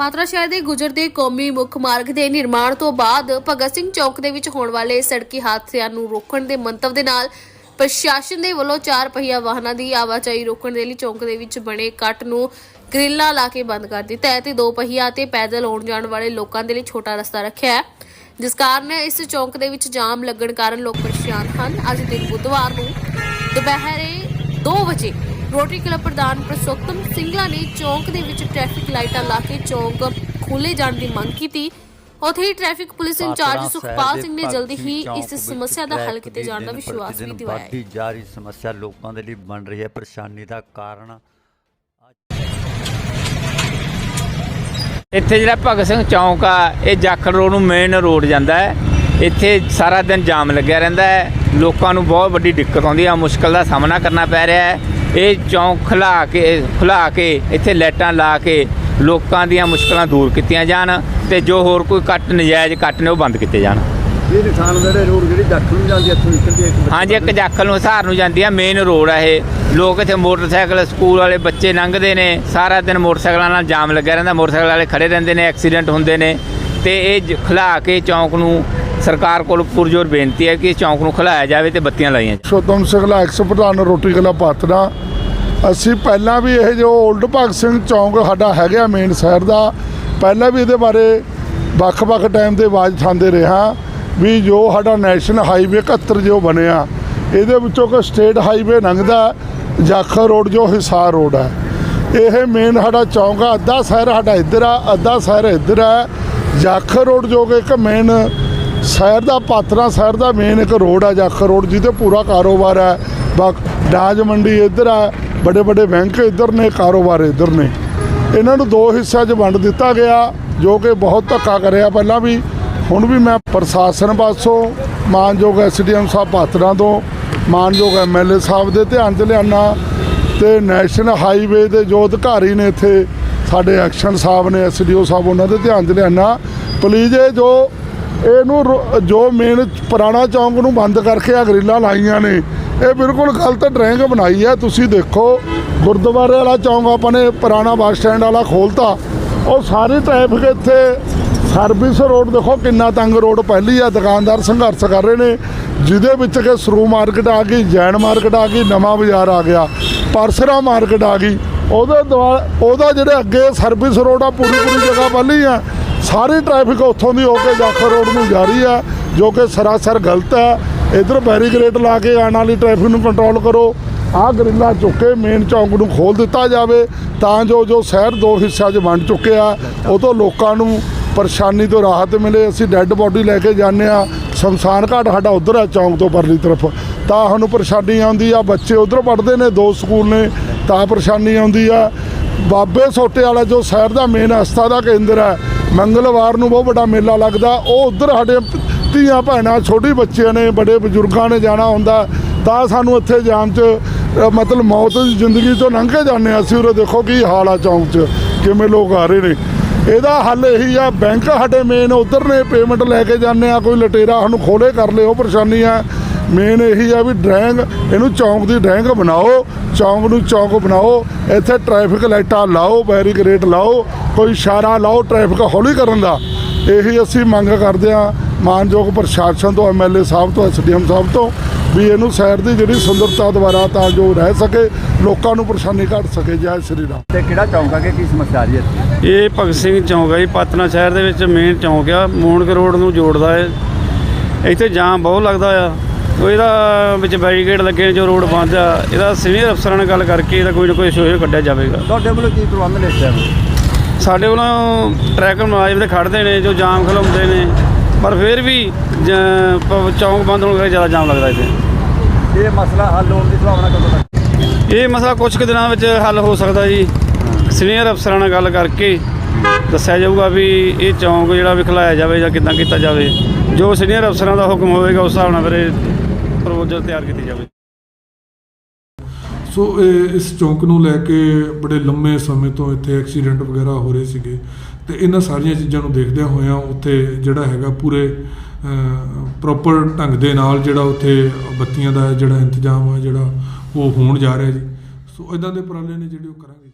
ਪਾਤਰਾ ਸ਼ਹਿਰ ਦੇ ਗੁਜਰਦੇ ਕੌਮੀ ਮੁੱਖ ਮਾਰਗ ਦੇ ਨਿਰਮਾਣ ਤੋਂ ਬਾਅਦ ਭਗਤ ਸਿੰਘ ਚੌਕ ਦੇ ਵਿੱਚ ਹੋਣ ਵਾਲੇ ਸੜਕੀ ਹਾਦਸਿਆਂ ਨੂੰ ਰੋਕਣ ਦੇ ਮੰਤਵ ਦੇ ਨਾਲ ਪ੍ਰਸ਼ਾਸਨ ਦੇ ਵੱਲੋਂ ਚਾਰ ਪਹੀਆ ਵਾਹਨਾਂ ਦੀ ਆਵਾਜਾਈ ਰੋਕਣ ਦੇ ਲਈ ਚੌਕ ਦੇ ਵਿੱਚ ਬਣੇ ਕੱਟ ਨੂੰ ਗ੍ਰਿਲਾਂ ਲਾ ਕੇ ਬੰਦ ਕਰ ਦਿੱਤਾ ਹੈ ਤੇ ਦੋ ਪਹੀਆ ਤੇ ਪੈਦਲ ਆਉਣ ਜਾਣ ਵਾਲੇ ਲੋਕਾਂ ਦੇ ਲਈ ਛੋਟਾ ਰਸਤਾ ਰੱਖਿਆ ਹੈ। ਜਿਸ ਕਾਰਨ ਇਸ ਚੌਂਕ ਦੇ ਵਿੱਚ ਜਾਮ ਲੱਗਣ ਕਾਰਨ ਲੋਕ ਪਰੇਸ਼ਾਨ ਹਨ। ਅੱਜ ਦਿਨ ਬੁੱਧਵਾਰ ਨੂੰ ਦੁਪਹਿਰੇ 2 ਵਜੇ ਰੋਟਰੀ ਕਲੱਬ ਪ੍ਰਧਾਨ ਪ੍ਰਸੋਤਮ ਸਿੰਘਲਾ ਨੇ ਚੌਂਕ ਦੇ ਵਿੱਚ ਟ੍ਰੈਫਿਕ ਲਾਈਟਾਂ ਲਾ ਕੇ ਚੌਂਕ ਖੋਲੇ ਜਾਣ ਦੀ ਮੰਗ ਕੀਤੀ। ਉੱਥੇ ਹੀ traffic police incharge Sukhpal Singh ਨੇ ਜਲਦੀ ਹੀ ਇਸ ਸਮੱਸਿਆ ਦਾ ਹੱਲ ਕੀਤੇ ਜਾਣ ਦਾ ਵਿਸ਼ਵਾਸ ਵੀ ਦਿਵਾਇਆ ਹੈ। ਜਾ ਰਹੀ ਸਮੱਸਿਆ ਲੋਕਾਂ ਦੇ ਲਈ ਬਣ ਰਹੀ ਹੈ। ਪਰੇਸ਼ਾਨੀ ਦਾ ਕਾਰਨ ਇੱਥੇ ਜਿਹੜਾ ਭਗਤ ਸਿੰਘ ਚੌਂਕ ਆ ਇਹ ਜਾਖਲ ਰੋਡ ਨੂੰ ਮੇਨ ਰੋਡ ਜਾਂਦਾ ਹੈ। ਇੱਥੇ ਸਾਰਾ ਦਿਨ ਜਾਮ ਲੱਗਿਆ ਰਹਿੰਦਾ ਹੈ। ਲੋਕਾਂ ਨੂੰ ਬਹੁਤ ਵੱਡੀ ਦਿੱਕਤ ਆਉਂਦੀ ਆ। ਮੁਸ਼ਕਲ ਦਾ ਸਾਹਮਣਾ ਕਰਨਾ ਪੈ ਰਿਹਾ ਹੈ। ਇਹ ਚੌਂਕ ਖੁਲਾ ਕੇ ਖੁਲਾ ਕੇ ਇੱਥੇ ਲਾਈਟਾਂ ਲਾ ਕੇ ਲੋਕਾਂ ਦੀਆਂ ਮੁਸ਼ਕਲਾਂ ਦੂਰ ਕੀਤੀਆਂ ਜਾਣ ਤੇ ਜੋ ਹੋਰ ਕੋਈ ਕੱਟ ਨਜਾਇਜ਼ ਕੱਟ ਨੇ ਉਹ ਬੰਦ ਕੀਤੇ ਜਾਣ। ਇਹ ਨਿਸ਼ਾਨ ਜਿਹੜੇ ਰੋਡ ਜਿਹੜੀ ਦਾਖਲ ਨੂੰ ਜਾਂਦੀ ਇੱਥੋਂ ਨਿਕਲਦੀ ਹੈ ਇੱਕ ਹਾਂਜੀ ਇੱਕ ਜਾਖਲ ਨੂੰ ਹਸਾਰ ਨੂੰ ਜਾਂਦੀ ਆ ਮੇਨ ਰੋਡ ਆ ਇਹ। ਲੋਕ ਇੱਥੇ ਮੋਟਰਸਾਈਕਲ ਸਕੂਲ ਵਾਲੇ ਬੱਚੇ ਲੰਘਦੇ ਨੇ ਸਾਰਾ ਦਿਨ ਮੋਟਰਸਾਈਕਲਾਂ ਨਾਲ ਜਾਮ ਲੱਗਿਆ ਰਹਿੰਦਾ ਮੋਟਰਸਾਈਕਲ ਵਾਲੇ ਖੜੇ ਰਹਿੰਦੇ ਨੇ ਐਕਸੀਡੈਂਟ ਹੁੰਦੇ ਨੇ ਤੇ ਇਹ ਖੁਲਾ ਕੇ ਚੌਂਕ ਨੂੰ ਸਰਕਾਰ ਕੋਲ ਪੁਰਜੋਰ ਬੇਨਤੀ ਹੈ ਕਿ ਇਸ ਚੌਂਕ ਨੂੰ ਖੁਲਾਇਆ ਜਾਵੇ ਤੇ ਬੱਤੀਆਂ ਲਾਈਆਂ ਜਾਣ। ਸ਼ੋਤਮ ਸਿੰਘਲਾ ਐਕਸ ਪ੍ਰਧਾਨ ਰੋਟੀ ਕਲਾ ਪਾਤਰਾ, ਅਸੀਂ ਪਹਿਲਾਂ ਵੀ ਇਹ ਜੋ 올ਡ ਭਗਤ ਸਿੰਘ ਚੌਂਕ ਸਾਡਾ ਹੈਗਾ ਮੇਨ ਸ਼ਹਿਰ ਦਾ, ਪਹਿਲਾਂ ਵੀ ਇਹਦੇ ਬਾਰੇ ਵੱਖ-ਵੱਖ ਟਾਈਮ ਤੇ ਆਵਾਜ਼ ਉਠਾਉਂਦੇ ਰਿਹਾ ਵੀ ਜੋ ਸਾਡਾ ਨੈਸ਼ਨਲ ਹਾਈਵੇ 71 ਜੋ ਬਣਿਆ, ਇਹਦੇ ਵਿੱਚੋਂ ਕੋਈ ਸਟੇਟ ਹਾਈਵੇ ਲੰਘਦਾ ਜਾਖਰ ਰੋਡ ਜੋ ਹਿਸਾਰ ਰੋਡ ਹੈ ਇਹ ਮੇਨ ਸਾਡਾ ਚੌਂਕ ਆ, ਅੱਧਾ ਸ਼ਹਿਰ ਸਾਡਾ ਇੱਧਰ ਆ, ਅੱਧਾ ਸ਼ਹਿਰ ਇੱਧਰ ਆ ਜਾਖਰ ਰੋਡ ਜੋ ਕਿ ਇੱਕ ਮੇਨ ਸ਼ਹਿਰ ਦਾ ਪਾਤਰਾ, ਸ਼ਹਿਰ ਦਾ ਮੇਨ ਇੱਕ ਰੋਡ ਆ ਜਾਖਰ ਰੋਡ ਜਿਹਦੇ ਪੂਰਾ ਕਾਰੋਬਾਰ ਹੈ। ਬਾ- ਡਾਜ ਮੰਡੀ ਇੱਧਰ ਆ ਵੱਡੇ ਵੱਡੇ ਬੈਂਕ ਇੱਧਰ ਨੇ, ਕਾਰੋਬਾਰ ਇੱਧਰ ਨੇ। ਇਹਨਾਂ ਨੂੰ ਦੋ ਹਿੱਸਿਆਂ 'ਚ ਵੰਡ ਦਿੱਤਾ ਗਿਆ, ਜੋ ਕਿ ਬਹੁਤ ਧੱਕਾ ਕਰਿਆ ਪਹਿਲਾਂ ਵੀ। ਹੁਣ ਵੀ ਮੈਂ ਪ੍ਰਸ਼ਾਸਨ ਪਾਸੋਂ ਮਾਨਯੋਗ ਐਸਡੀਐਮ ਸਾਹਿਬ ਪਾਤਰਾ ਤੋਂ, ਮਾਨਯੋਗ ਐਮਐਲਏ ਸਾਹਿਬ ਦੇ ਧਿਆਨ 'ਚ ਲਿਆਉਣਾ ਤੇ ਨੈਸ਼ਨਲ ਹਾਈਵੇ ਦੇ ਜੋ ਅਧਿਕਾਰੀ ਨੇ ਇੱਥੇ ਸਾਡੇ ਐਕਸ਼ਨ ਸਾਹਿਬ ਨੇ, ਐਸਡੀਓ ਸਾਹਿਬ ਉਹਨਾਂ ਦੇ ਧਿਆਨ 'ਚ ਲਿਆਉਣਾ ਪਲੀਜ਼ ਇਹ ਜੋ ਇਹਨੂੰ ਰੋ- ਜੋ ਮੇਨ ਪੁਰਾਣਾ ਚੌਂਕ ਨੂੰ ਬੰਦ ਕਰਕੇ ਆ ਗਰਿੱਲਾਂ ਲਾਈਆਂ ਨੇ, ਇਹ ਬਿਲਕੁਲ ਗਲਤ ਡਰਾਇੰਗ ਬਣਾਈ ਹੈ। ਤੁਸੀਂ ਦੇਖੋ, ਗੁਰਦੁਆਰੇ ਵਾਲਾ ਚੌਂਕ ਆਪਾਂ ਨੇ ਪੁਰਾਣਾ ਬੱਸ ਸਟੈਂਡ ਵਾਲਾ ਖੋਲਤਾ। ਉਹ ਸਾਰੀ ਟ੍ਰੈਫਿਕ ਇੱਥੇ ਸਰਵਿਸ ਰੋਡ, ਦੇਖੋ ਕਿੰਨਾ ਤੰਗ ਰੋਡ, ਪਹਿਲੀ ਆ ਦੁਕਾਨਦਾਰ ਸੰਘਰਸ਼ ਕਰ ਰਹੇ ਨੇ, ਜਿਹਦੇ ਵਿੱਚ ਕਿ ਸਰੂ ਮਾਰਕੀਟ ਆ ਗਈ, ਜੈਨ ਮਾਰਕੀਟ ਆ ਗਈ, ਨਵਾਂ ਬਾਜ਼ਾਰ ਆ ਗਿਆ, ਪਰਸਰਾ ਮਾਰਕੀਟ ਆ ਗਈ। ਉਹਦੇ ਦੁਆ ਉਹਦਾ ਜਿਹੜੇ ਅੱਗੇ ਸਰਵਿਸ ਰੋਡ ਆ ਪੂਰੀ ਪੂਰੀ ਜਗ੍ਹਾ ਪਹਿਲੀ ਆ ਸਾਰੀ ਟ੍ਰੈਫਿਕ ਉੱਥੋਂ ਦੀ ਹੋ ਕੇ ਜਾਖਲ ਰੋਡ ਨੂੰ ਜਾ ਰਹੀ ਆ ਜੋ ਕਿ ਸਰਾਸਰ ਗਲਤ ਹੈ। ਇਧਰ ਬੈਰੀਕੇਡ ਲਾ ਕੇ ਆਉਣ ਵਾਲੀ ਟ੍ਰੈਫਿਕ ਨੂੰ ਕੰਟਰੋਲ ਕਰੋ। ਆਹ ਗਰਿੱਲਾਂ ਚੁੱਕ ਕੇ ਮੇਨ ਚੌਂਕ ਨੂੰ ਖੋਲ ਦਿੱਤਾ ਜਾਵੇ, ਤਾਂ ਜੋ ਜੋ ਸ਼ਹਿਰ ਦੋ ਹਿੱਸਿਆਂ 'ਚ ਵੰਡ ਚੁੱਕੇ ਆ, ਉਹ ਤੋਂ ਲੋਕਾਂ ਨੂੰ ਪਰੇਸ਼ਾਨੀ ਤੋਂ ਰਾਹਤ ਮਿਲੇ। ਅਸੀਂ ਡੈੱਡ ਬੋਡੀ ਲੈ ਕੇ ਜਾਂਦੇ ਆ ਸ਼ਮਸ਼ਾਨ ਘਾਟ ਸਾਡਾ ਉਧਰ ਹੈ, ਚੌਂਕ ਤੋਂ ਪਰਲੀ ਤਰਫ। ਤਾਂ ਸਾਨੂੰ ਪਰੇਸ਼ਾਨੀ ਆਉਂਦੀ ਆ। ਬੱਚੇ ਉਧਰ ਪੜ੍ਹਦੇ ਨੇ, ਦੋ ਸਕੂਲ ਨੇ, ਤਾਂ ਪਰੇਸ਼ਾਨੀ ਆਉਂਦੀ ਆ। ਬਾਬੇ ਸੋਟੇ ਵਾਲਾ ਜੋ ਸ਼ਹਿਰ ਦਾ ਮੇਨ ਅਸਥਾ ਦਾ ਕੇਂਦਰ ਹੈ ਮੰਗਲਵਾਰ ਨੂੰ ਬਹੁਤ ਵੱਡਾ ਮੇਲਾ ਲੱਗਦਾ। ਉਹ ਉਧਰ ਸਾਡੇ ਧੀਆਂ ਭੈਣਾਂ, ਛੋਟੀ ਬੱਚਿਆਂ ਨੇ, ਬੜੇ ਬਜ਼ੁਰਗਾਂ ਨੇ ਜਾਣਾ ਹੁੰਦਾ। ਤਾਂ ਸਾਨੂੰ ਇੱਥੇ ਜਾਮ 'ਚ ਮਤਲਬ ਮੌਤ ਦੀ ਜ਼ਿੰਦਗੀ ਤੋਂ ਲੰਘ ਕੇ ਜਾਂਦੇ ਹਾਂ ਅਸੀਂ, ਉਰੇ ਦੇਖੋ ਕੀ ਹਾਲ ਆ ਚੌਂਕ 'ਚ, ਕਿਵੇਂ ਲੋਕ ਆ ਰਹੇ ਨੇ। ਇਹਦਾ ਹੱਲ ਇਹੀ ਆ, ਬੈਂਕ ਸਾਡੇ ਮੇਨ ਉਧਰ ਨੇ ਪੇਮੈਂਟ ਲੈ ਕੇ ਜਾਂਦੇ ਆ ਕੋਈ ਲਟੇਰਾ ਸਾਨੂੰ ਖੋਲੇ ਕਰ ਲੇ ਉਹ ਪਰੇਸ਼ਾਨੀ ਆ। ਮੇਨ ਇਹੀ ਆ ਵੀ ਡਰੈਂਗ ਇਹਨੂੰ ਚੌਂਕ ਦੀ ਡਰੈਂਗ ਬਣਾਓ ਚੌਂਕ ਨੂੰ ਚੌਂਕ ਬਣਾਓ ਇੱਥੇ ਟ੍ਰੈਫਿਕ ਲਾਈਟਾਂ ਲਾਓ ਬੈਰੀਕੇਡ ਲਾਓ ਕੋਈ ਇਸ਼ਾਰਾ ਲਾਓ ਟ੍ਰੈਫਿਕ ਹੌਲੀ ਕਰਨ ਦਾ। ਇਹੀ ਅਸੀਂ ਮੰਗ ਕਰਦੇ ਆ ਮਾਨਯੋਗ ਪ੍ਰਸ਼ਾਸਨ ਤੋਂ ਐਮਐਲਏ ਸਾਹਿਬ ਤੋਂ ਐਸਡੀਐਮ ਸਾਹਿਬ ਤੋਂ ਵੀ ਇਹਨੂੰ ਸ਼ਹਿਰ ਦੀ ਜਿਹੜੀ ਸੁੰਦਰਤਾ ਦੁਬਾਰਾ ਤਾਂ ਜੋ ਰਹਿ ਸਕੇ ਲੋਕਾਂ ਨੂੰ ਪਰੇਸ਼ਾਨੀ ਘਟ ਸਕੇ। ਜੈ ਸ਼੍ਰੀ ਰਾਮ। ਤੇ ਕਿਹੜਾ ਚੌਂਕ ਆ ਕਿ ਕੀ ਸਮੱਸਿਆ ਆ ਰਹੀ ਹੈ ਇੱਥੇ? ਇਹ ਭਗਤ ਸਿੰਘ ਚੌਂਕ ਹੈ ਜੀ ਪਾਤਨਾ ਸ਼ਹਿਰ ਦੇ ਵਿੱਚ ਮੇਨ ਚੌਂਕ ਆ ਮੂਣਕ ਰੋਡ ਨੂੰ ਜੋੜਦਾ ਹੈ। ਇੱਥੇ ਜਾਮ ਬਹੁਤ ਲੱਗਦਾ ਆ। ਉਹ ਇਹਦਾ ਵਿੱਚ ਬੈਰੀਕੇਡ ਲੱਗੇ ਨੇ ਜੋ ਰੋਡ ਬੰਦ ਆ ਇਹਦਾ ਸੀਨੀਅਰ ਅਫਸਰਾਂ ਨਾਲ ਗੱਲ ਕਰਕੇ ਇਹਦਾ ਕੋਈ ਨਾ ਕੋਈ ਸੋਹੇ ਕੱਢਿਆ ਜਾਵੇਗਾ। ਤੁਹਾਡੇ ਵੱਲੋਂ ਕੀ ਪ੍ਰਬੰਧ ਨੇ ਇਸ ਟਾਈਮ ਸਾਡੇ ਵੱਲੋਂ ਟਰੈਫਿਕ ਮੁਲਾਜ਼ਮ ਤੇ ਖੜਦੇ ਨੇ ਜੋ ਜਾਮ ਖਲਾਉਂਦੇ ਨੇ ਪਰ ਫਿਰ ਵੀ ਚੌਂਕ ਬੰਦ ਹੋਣ ਕਰਕੇ ਜ਼ਿਆਦਾ ਜਾਮ ਲੱਗਦਾ ਇੱਥੇ। ਇਹ ਮਸਲਾ ਹੱਲ ਹੋਣ ਦੀ ਸੰਭਾਵਨਾ ਕਦੋਂ ਤੱਕ? ਇਹ ਮਸਲਾ ਕੁਝ ਕੁ ਦਿਨਾਂ ਵਿੱਚ ਹੱਲ ਹੋ ਸਕਦਾ ਜੀ। ਸੀਨੀਅਰ ਅਫਸਰਾਂ ਨਾਲ ਗੱਲ ਕਰਕੇ ਦੱਸਿਆ ਜਾਊਗਾ ਵੀ ਇਹ ਚੌਂਕ ਜਿਹੜਾ ਵੀ ਖਲਾਇਆ ਜਾਵੇ ਜਾਂ ਕਿੱਦਾਂ ਕੀਤਾ ਜਾਵੇ। ਜੋ ਸੀਨੀਅਰ ਅਫਸਰਾਂ ਦਾ ਹੁਕਮ ਹੋਵੇਗਾ ਉਸ ਹਿਸਾਬ ਨਾਲ ਫਿਰ ਪ੍ਰਪੋਜ਼ਲ ਤਿਆਰ ਕੀਤੀ ਜਾਵੇ। ਸੋ ਇਹ ਇਸ ਚੌਂਕ ਨੂੰ ਲੈ ਕੇ ਬੜੇ ਲੰਮੇ ਸਮੇਂ ਤੋਂ ਇੱਥੇ ਐਕਸੀਡੈਂਟ ਵਗੈਰਾ ਹੋ ਰਹੇ ਸੀਗੇ ਤੇ ਇਹਨਾਂ ਸਾਰੀਆਂ ਚੀਜ਼ਾਂ ਨੂੰ ਦੇਖਦਿਆਂ ਹੋਇਆਂ ਉੱਥੇ ਜਿਹੜਾ ਹੈਗਾ ਪੂਰੇ ਪ੍ਰੋਪਰ ਢੰਗ ਦੇ ਨਾਲ ਜਿਹੜਾ ਉੱਥੇ ਬੱਤੀਆਂ ਦਾ ਜਿਹੜਾ ਇੰਤਜ਼ਾਮ ਆ ਜਿਹੜਾ ਉਹ ਹੋਣ ਜਾ ਰਿਹਾ ਜੀ। ਸੋ ਇਦਾਂ ਦੇ ਉਪਰਾਲੇ ਨੇ ਜਿਹੜੇ ਉਹ ਕਰਾਂਗੇ